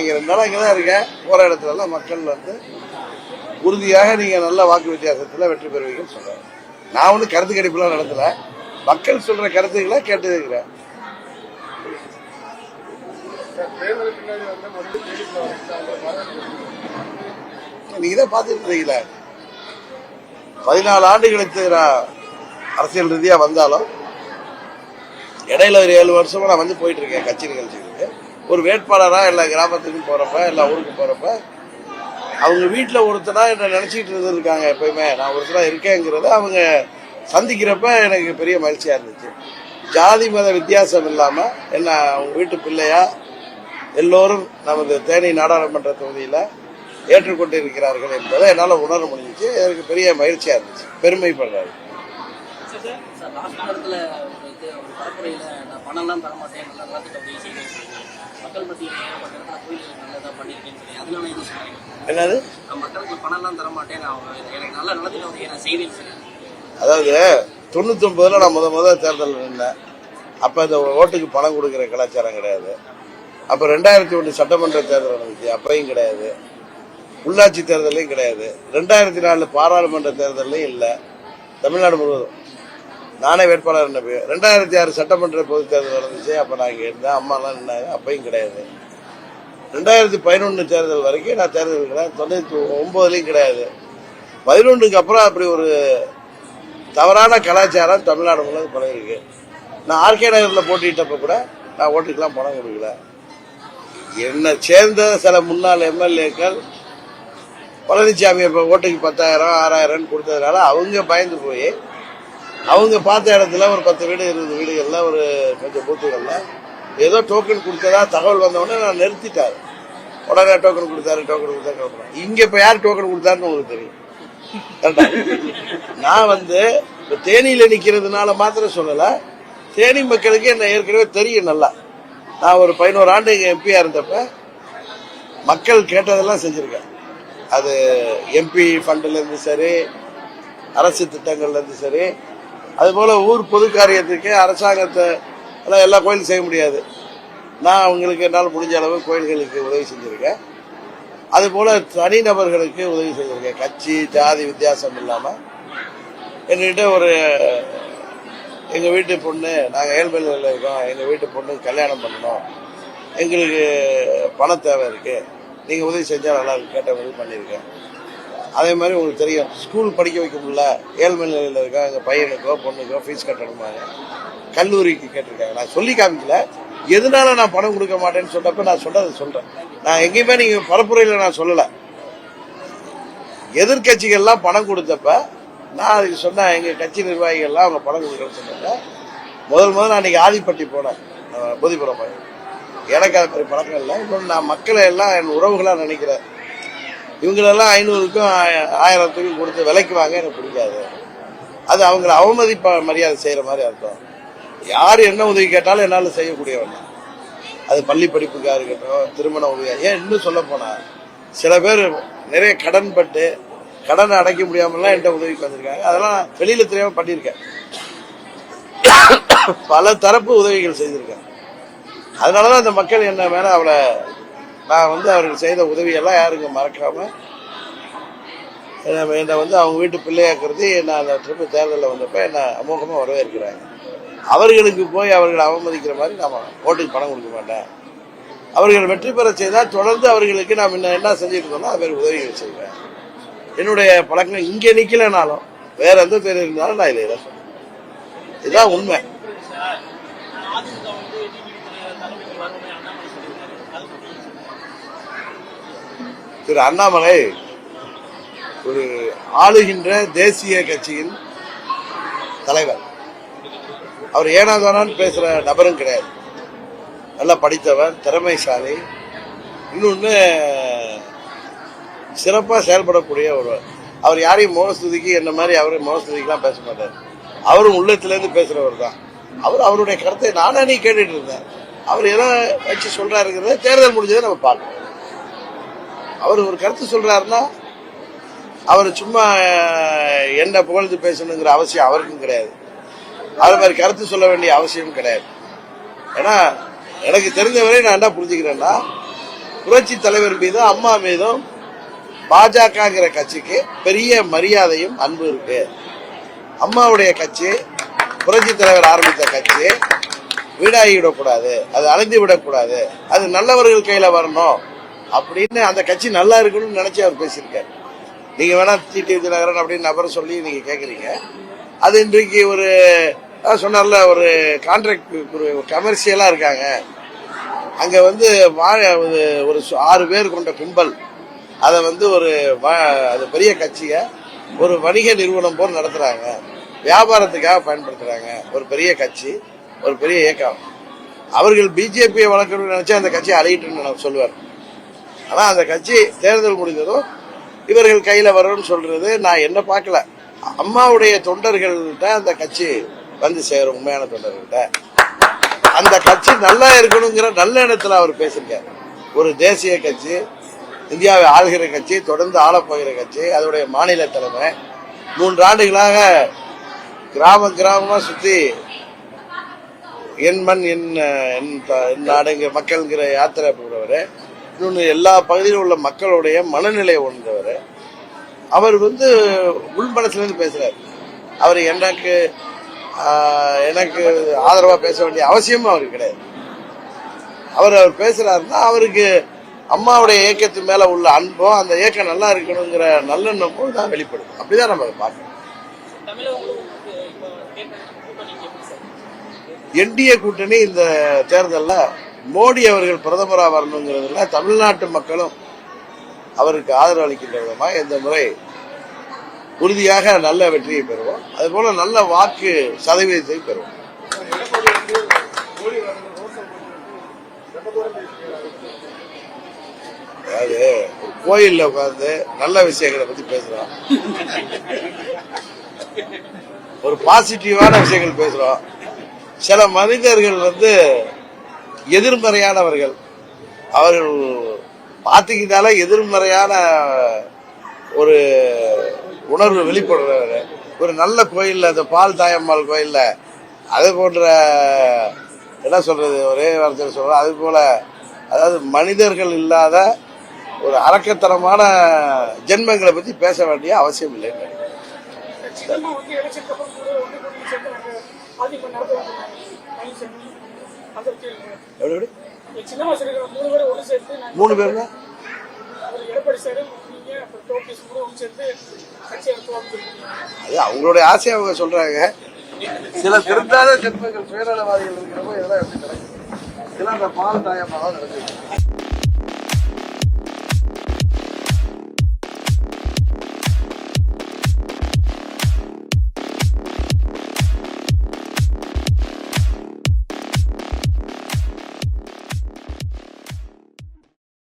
இங்கே ரெண்டு நாளாக இங்கே தான் இருக்கேன். போகிற இடத்துலலாம் மக்கள் வந்து உறுதியாக நீங்கள் நல்ல வாக்கு வித்தியாசத்தில் வெற்றி பெறுவீங்கன்னு சொல்கிறேன் நான் ஒன்றும் கருத்து கணிப்புலாம் நடத்தல. மக்கள் சொல்கிற கருத்துக்களை கேட்டுக்கிறேன். நீங்க தான் பார்த்துட்டு பதினாலு ஆண்டுகளுக்கு நான் அரசியல் ரீதியா வந்தாலும் இடையில ஒரு ஏழு வருஷமா நான் வந்து போயிட்டு இருக்கேன் கட்சி நிகழ்ச்சிகள் ஒரு வேட்பாளராக எல்லா கிராமத்துக்கும் போகிறப்ப எல்லா ஊருக்கும் போகிறப்ப அவங்க வீட்டில் ஒருத்தனா என்ன நினச்சிக்கிட்டு இருந்திருக்காங்க எப்பயுமே. நான் ஒருத்தராக இருக்கேங்கிறத அவங்க சந்திக்கிறப்ப எனக்கு பெரிய மகிழ்ச்சியாக இருந்துச்சு. ஜாதி மத வித்தியாசம் இல்லாமல் என்ன அவங்க வீட்டு பிள்ளையா எல்லோரும் நமது தேனி நாடாளுமன்ற தொகுதியில் ஏற்றுக்கொண்டு இருக்கிறார்கள் என்பதை என்னால் உணர முடிஞ்சிச்சு. எனக்கு பெரிய மகிழ்ச்சியாக இருந்துச்சு. பெருமைப்படுறாரு. சார் பணம்லாம் மக்கள் மத்தியில் கோயில்கள் நல்லதாக பண்ணியிருக்கேன்னு சொல்லி. அதனால என்ன சொன்னாங்க என்னது? மக்களுக்கு பணம்லாம் தர மாட்டேன். நான் எனக்கு நல்லா நடத்திட்டு உதவி நான் செய்வேன்னு சொல்லி. அதாவது தொண்ணூத்தொம்பதுல நான் முத முத தேர்தலில் நின்றேன் அப்போ இந்த ஓட்டுக்கு பணம் கொடுக்குற கலாச்சாரம் கிடையாது. அப்போ ரெண்டாயிரத்தி ஒன்று சட்டமன்ற தேர்தல் நடந்துச்சு. அப்பையும் கிடையாது. உள்ளாட்சி தேர்தலையும் கிடையாது. ரெண்டாயிரத்தி நாலு பாராளுமன்ற தேர்தலையும் இல்லை. தமிழ்நாடு முழுவதும். நானே வேட்பாளர் நின்னப்ப ரெண்டாயிரத்தி ஆறு சட்டமன்ற பொதுத் தேர்தல் நடந்துச்சு அப்போ நான் இங்கே இருந்தேன். அம்மாலாம் நின்னாங்க அப்பையும் கிடையாது. ரெண்டாயிரத்தி பதினொன்று தேர்தல் வரைக்கும் நான் தேர்தல் இருக்கிறேன் தொண்ணூற்றி ஒம்போதுலேயும் கிடையாது. பதினொன்றுக்கு அப்புறம் அப்படி ஒரு தவறான கலாச்சாரம் தமிழ்நாடு முழுவதும் பழகிருக்கு நான் ஆர்கே நகரில் போட்டிட்டப்போ கூட நான் ஓட்டுக்கெல்லாம் பணம் கொடுக்கல. என்னை சேர்ந்த சில முன்னாள் எம்எல்ஏக்கள் பழனிசாமி இப்போ ஓட்டுக்கு பத்தாயிரம் ஆறாயிரம் கொடுத்ததுனால அவங்க பயந்து போய் அவங்க பார்த்த இடத்துல ஒரு பத்து வீடு இருபது வீடுகள்ல ஒரு கொஞ்சம் பூத்துகள்ல ஏதோ டோக்கன் கொடுத்ததா தகவல் வந்தவொடனே நான் நிறுத்திட்டாரு. உடனே டோக்கன் கொடுத்தாரு டோக்கன் கொடுத்தாரு இங்க இப்ப யார் டோக்கன் கொடுத்தாருன்னு உங்களுக்கு தெரியும். நான் வந்து இப்ப தேனியில நிக்கிறதுனால மாத்திரம் சொல்லல. தேனி மக்களுக்கு என்ன ஏற்கனவே தெரியும் நல்லா. நான் ஒரு பதினோரு ஆண்டு இங்கே எம்பியா இருந்தப்ப மக்கள் கேட்டதெல்லாம் செஞ்சிருக்கேன். அது எம்பி ஃபண்டுலேருந்து சரி அரசு திட்டங்கள்லேருந்து சரி அதுபோல் ஊர் பொது காரியத்துக்கு அரசாங்கத்தை எல்லாம் எல்லா கோயிலும் செய்ய முடியாது. நான் அவங்களுக்கு என்னால் முடிஞ்ச அளவு கோயில்களுக்கு உதவி செஞ்சுருக்கேன். அதுபோல் தனிநபர்களுக்கு உதவி செஞ்சுருக்கேன். கட்சி ஜாதி வித்தியாசம் இல்லாமல் எங்ககிட்ட ஒரு எங்கள் வீட்டு பொண்ணு நாங்கள் ஏழ்மையில் இருக்கோம். எங்கள் வீட்டு பொண்ணு கல்யாணம் பண்ணணும். எங்களுக்கு பண தேவை இருக்குது நீங்கள் உதவி செஞ்சால் நல்லா கேட்ட உதவி பண்ணியிருக்கேன் அதே மாதிரி உங்களுக்கு தெரியும் ஸ்கூல் படிக்க வைக்க முடியல ஏழ்மை நிலையில் இருக்கா எங்கள் பையனுக்கோ பொண்ணுக்கோ ஃபீஸ் கட்டணுமாங்க. கல்லூரிக்கு கேட்டிருக்காங்க. நான் சொல்லி காமிக்கல. எதனால நான் பணம் கொடுக்க மாட்டேன்னு சொன்னப்ப நான் சொன்னதை சொல்றேன். நான் எங்கேயுமே நீங்க பரப்புரையில் நான் சொல்லல. எதிர்கட்சிகள்லாம் பணம் கொடுத்தப்ப நான் அதுக்கு சொன்னேன் எங்க கட்சி நிர்வாகிகள்லாம் அவங்க பணம் கொடுக்குறேன்னு சொன்னாங்க. முதல் முதல் நான் அன்றைக்கி ஆதிப்பட்டி போனேன். போதிபுரம் பையன் எனக்கு அது மாதிரி பழக்கம் இல்லை. இன்னொன்று நான் மக்களை எல்லாம் என் உறவுகளாக நினைக்கிறேன். இவங்களெல்லாம் ஐநூறுக்கும் ஆயிரத்துக்கும் கொடுத்து விலைக்கு வாங்க எனக்கு பிடிக்காது. அது அவங்கள அவமதிப்ப மரியாதை செய்கிற மாதிரி அர்த்தம். யார் என்ன உதவி கேட்டாலும் என்னால் செய்யக்கூடியவன். அது பள்ளி படிப்புக்காக இருக்கட்டும் திருமண உதவியாக ஏன் இன்னும் சொல்ல சில பேர் நிறைய கடன் பட்டு கடனை அடைக்க முடியாமலாம் என்கிட்ட உதவிக்கு வந்திருக்காங்க. அதெல்லாம் வெளியில் தெரியாமல் பண்ணியிருக்கேன். பல தரப்பு உதவிகள் செய்திருக்கேன். அதனாலதான் அந்த மக்கள் என்ன மேலே அவளை நான் வந்து அவருக்கு செய்த உதவியெல்லாம் யாருங்க மறக்காம என்னை வந்து அவங்க வீட்டு பிள்ளையாக்குறது நான் அந்த ட்ரிப்பு தேர்தலில் வந்தப்ப என்னை அமோகமாக வரவேற்கிறாங்க. அவர்களுக்கு போய் அவர்களை அவமதிக்கிற மாதிரி நாம் ஓட்டுக்கு பணம் கொடுக்க மாட்டேன். அவர்கள் வெற்றி பெற செய்தால் தொடர்ந்து அவர்களுக்கு நாம் என்ன என்ன செஞ்சுருந்தோம்னா அது மாதிரி உதவிகள் செய்வேன். என்னுடைய பழக்கம் இங்கே நிற்கலைனாலும் வேற எந்த பேர் இருந்தாலும் நான் இதை தான் சொல்றேன். இதுதான் உண்மை. திரு அண்ணாமலை ஒரு ஆளுகின்ற தேசிய கட்சியின் தலைவர். அவர் ஏனாதானான்னு பேசுகிற நபரும் கிடையாது. நல்லா படித்தவர் திறமைசாலி. இன்னொன்று சிறப்பாக செயல்படக்கூடிய ஒருவர் அவர் யாரையும் மோகஸ்துதிக்கு என்ன மாதிரி அவர் மோகஸ்துதிக்கெல்லாம் பேச மாட்டார். அவரும் உள்ளத்திலேருந்து பேசுகிறவர் தான். அவர் அவருடைய கருத்தை நானே நீ கேட்டுட்டு இருந்தேன். அவர் எதை வச்சு சொல்கிறாருங்கிறத தேர்தல் முடிஞ்சதை நம்ம பார்க்கணும் அவர் ஒரு கருத்து சொல்றாருன்னா அவர் சும்மா என்ன புகழ்ந்து பேசணுங்கிற அவசியம் அவருக்கும் கிடையாது. அது மாதிரி கருத்து சொல்ல வேண்டிய அவசியம் கிடையாது. ஏன்னா எனக்கு தெரிஞ்சவரை நான் என்ன புரிஞ்சுக்கிறேன்னா புரட்சி தலைவர் மீதும் அம்மா மீதும் பாஜகங்கிற கட்சிக்கு பெரிய மரியாதையும் அன்பு இருக்கு. அம்மாவுடைய கட்சி புரட்சி தலைவர் ஆரம்பித்த கட்சி வீடாகி விடக்கூடாது அது அழிந்து விடக்கூடாது அது நல்லவர்கள் கையில வரணும். அப்படின்னு அந்த கட்சி நல்லா இருக்கணும்னு நினைச்சு அவர் பேசியிருக்காரு. நீங்க வேணா டிடி தினகரன் அப்படின்னு நபர் சொல்லி நீங்க கேக்குறீங்க. அது இன்றைக்கு ஒரு சொன்னார்ல ஒரு கான்ட்ராக்ட் ஒரு கமர்ஷியலா இருக்காங்க. அங்க வந்து ஒரு ஒரு சு- ஆறு பேர் கொண்ட கும்பல். அதை வந்து ஒரு அது பெரிய கட்சியை ஒரு வணிக நிறுவனம் போல் நடத்துறாங்க. வியாபாரத்துக்காக பயன்படுத்துறாங்க. ஒரு பெரிய கட்சி ஒரு பெரிய இயக்கம். அவர்கள் பிஜேபியை வளர்க்கணும்னு நினைச்சா அந்த கட்சியை அழியிட்டுன்னு நான் சொல்லுவார் ஆனால் அந்த கட்சி தேர்தல் முடிந்ததும் இவர்கள் கையில் வரும்னு சொல்கிறது நான் என்ன பார்க்கல. அம்மாவுடைய தொண்டர்கள்ட்ட அந்த கட்சி வந்து சேரும் உண்மையான தொண்டர்கள்ட்ட. அந்த கட்சி நல்லா இருக்கணுங்கிற நல்ல இடத்துல அவர் பேசியிருக்கார். ஒரு தேசிய கட்சி இந்தியாவை ஆளுகிற கட்சி தொடர்ந்து ஆளப்போகிற கட்சி அதோடைய மாநில தலைமை. மூன்று ஆண்டுகளாக கிராம கிராமமாக சுற்றி என் மண் என் என் என் நாடுங்கிற மக்கள்ங்கிற யாத்திரை போகிறவர் இன்னொன்று எல்லா பகுதியிலும் உள்ள மக்களுடைய மனநிலையை உணர்ந்தவர் அவர் வந்து உள்மனசுல இருந்து பேசுறாரு. அவர் எனக்கு எனக்கு ஆதரவா பேச வேண்டிய அவசியமும் அவருக்கு கிடையாது. அவர் அவர் பேசுறாருன்னா அவருக்கு அம்மாவுடைய இயக்கத்து மேல உள்ள அன்பும் அந்த இயக்கம் நல்லா இருக்கணுங்கிற நல்லெண்ணமும் தான் வெளிப்படும். அப்படிதான் நம்ம அதை பார்க்கணும். என்டிஏ கூட்டணி இந்த தேர்தல்ல மோடி அவர்கள் பிரதமராக வரணுங்கிறதுல தமிழ்நாட்டு மக்களும் அவருக்கு ஆதரவு அளிக்கின்ற விதமாக இந்த முறை உறுதியாக நல்ல வெற்றியை பெறுவோம். அதுபோல நல்ல வாக்கு சதவீதத்தை பெறுவோம். அதாவது ஒரு கோயில்ல உட்கார்ந்து நல்ல விஷயங்களை பத்தி பேசுறோம். ஒரு பாசிட்டிவான விஷயங்கள் பேசுறோம். சில மனிதர்கள் வந்து எதிர்மறையானவர்கள். அவர்கள் பார்த்துக்கிட்டாலே எதிர்மறையான ஒரு உணர்வு வெளிப்படுறவர் ஒரு நல்ல கோயிலில் அந்த பால் தாயம்மாள் கோயிலில் அது போன்ற என்ன சொல்கிறது ஒரே வார்த்தையில் சொல்றோம் அது போல் அதாவது மனிதர்கள் இல்லாத ஒரு அரக்கத்தனமான ஜென்மங்களை பற்றி பேச வேண்டிய அவசியம் இல்லை. சின்னம்மா இருக்கிற மூணு பேரும் ஒன்று சேர்த்து நாங்கள் மூணு பேருங்க? அது அவங்களுடைய ஆசையை அவங்க சொல்றாங்க. சில திருந்தாத ஜென்மங்கள் சுயநலவாதிகள் இருக்கிறப்போ இதெல்லாம் எப்படி நடக்கும் இதெல்லாம் அந்த பால் தாயமாக நடக்குது.